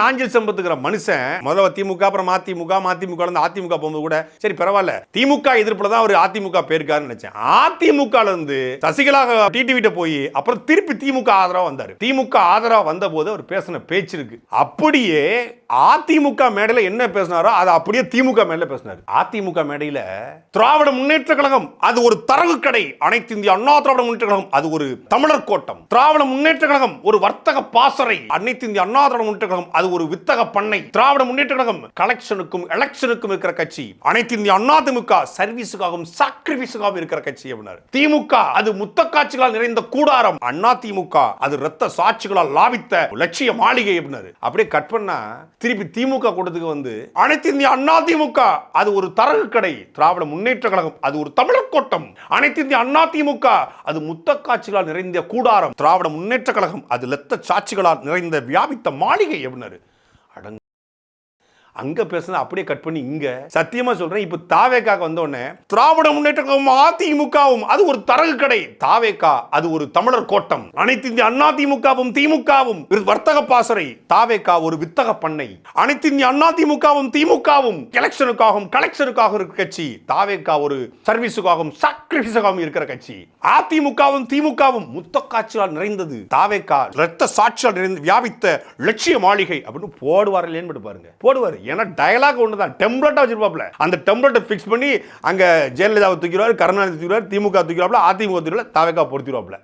நாஞ்சில் சம்பத்துக்கிற மனுஷன் முதல்ல திமுக அப்புறம் அதிமுக மதிமுக இருந்து அதிமுக போகும்போது கூட சரி பரவாயில்ல. திமுக எதிர்ப்புல தான் அவர் அதிமுக போயிருக்காருன்னு நினைச்சேன். அதிமுக இருந்து சசிகலா டிடிவிட்ட போய் அப்புறம் திருப்பி திமுக ஆதரவா வந்தாரு. திமுக ஆதரவா வந்த போது அவர் பேசின பேச்சு இருக்கு. அப்படியே அதிமுக மேடையில் என்ன பேசினாரோ அதை அப்படியே திமுக மேடையில் பேசினார். அதிமுக மேடையில் திராவிட முன்னேற்ற கழகம் அது ஒரு தரகு கடை. அனைத்து இந்திய அண்ணா திராவிட முன்னேற்ற கழகம் அது ஒரு தமிழர் கோட்டம். திராவிட முன்னேற்ற கழகம் ஒரு வர்த்தக பாசறை. அனைத்து இந்திய அண்ணா திராவிட முன்னேற்ற கழகம் அது ஒரு வித்தக பண்ணை. திராவிட முன்னேற்ற கழகம் கலெக்ஷனுக்கும் எலெக்ஷனுக்கும் இருக்கிற கட்சி. அனைத்து இந்திய அண்ணா திமுக சர்வீஸுக்காகவும் சாக்ரிஃபைஸுக்காகவும் இருக்கிற கட்சி அப்படின்னாரு. திமுக அது முத்த காட்சிகளால் நிறைந்த கூடாரம். அண்ணா திமுக அது ரத்த சாட்சிகளால் லாபித்த லட்சிய மாளிகை அப்படின்னாரு. அப்படியே கட் பண்ணா திருப்பி திமுக கூட்டத்துக்கு வந்து அனைத்து இந்திய அண்ணா திமுக அது ஒரு தரகு கடை. திராவிட முன்னேற்ற கழகம் அது ஒரு தமிழர் கோட்டம். அனைத்து இந்திய அண்ணா திமுக அது முத்த காட்சிகளால் நிறைந்த கூடாரம். திராவிட முன்னேற்ற கழகம் அது லெத்த சாட்சிகளால் நிறைந்த வியாபித்த மாளிகை எவ்வளவு அங்க பேசுனது அப்படியே கட் பண்ணி இங்க. சத்தியமா சொல்றேன் இப்ப தாவேக்காக்கு வந்த உடனே திராவிட முன்னேற்ற அதிமுகவும் அது ஒரு தரகு கடை. தாவேக்கா அது ஒரு தமிழர் கோட்டம். அனைத்து இந்திய அண்ணா திமுகவும் திமுகவும் வர்த்தக பாசறை. தாவேக்கா ஒரு வித்தக பண்ணை. அனைத்து இந்திய அண்ணா திமுகவும் திமுகவும் எலெக்ஷனுக்காகவும் கலெக்ஷனுக்காகவும் இருக்கிற கட்சி. தாவேக்கா ஒரு சர்வீஸுக்காகவும் சாக்ரிஃபைஸுக்காகவும் இருக்கிற கட்சி. அதிமுகவும் திமுகவும் முத்த காட்சியால் நிறைந்தது. தாவேக்கா ரத்த சாட்சியால் நிறைந்து வியாபித்த லட்சிய மாளிகை அப்படின்னு போடுவார் இல்லைன்னு பாருங்க. போடுவார். ஏன்னா டயலாக் ஒன்று தான் டெம்ப்ளேட்டாக வச்சிருப்பாப்ல அந்த டெம்ப்ளேட்டை ஃபிக்ஸ் பண்ணி அங்கே ஜெயலலிதாவை தூக்கிடுவார் கருணாநிதி தூக்கிடுவார் திமுக தூக்கிடுவாப்ல அதிமுக தூக்கிடுவார் தாவேக்கா பொறுத்திடுவாப்ல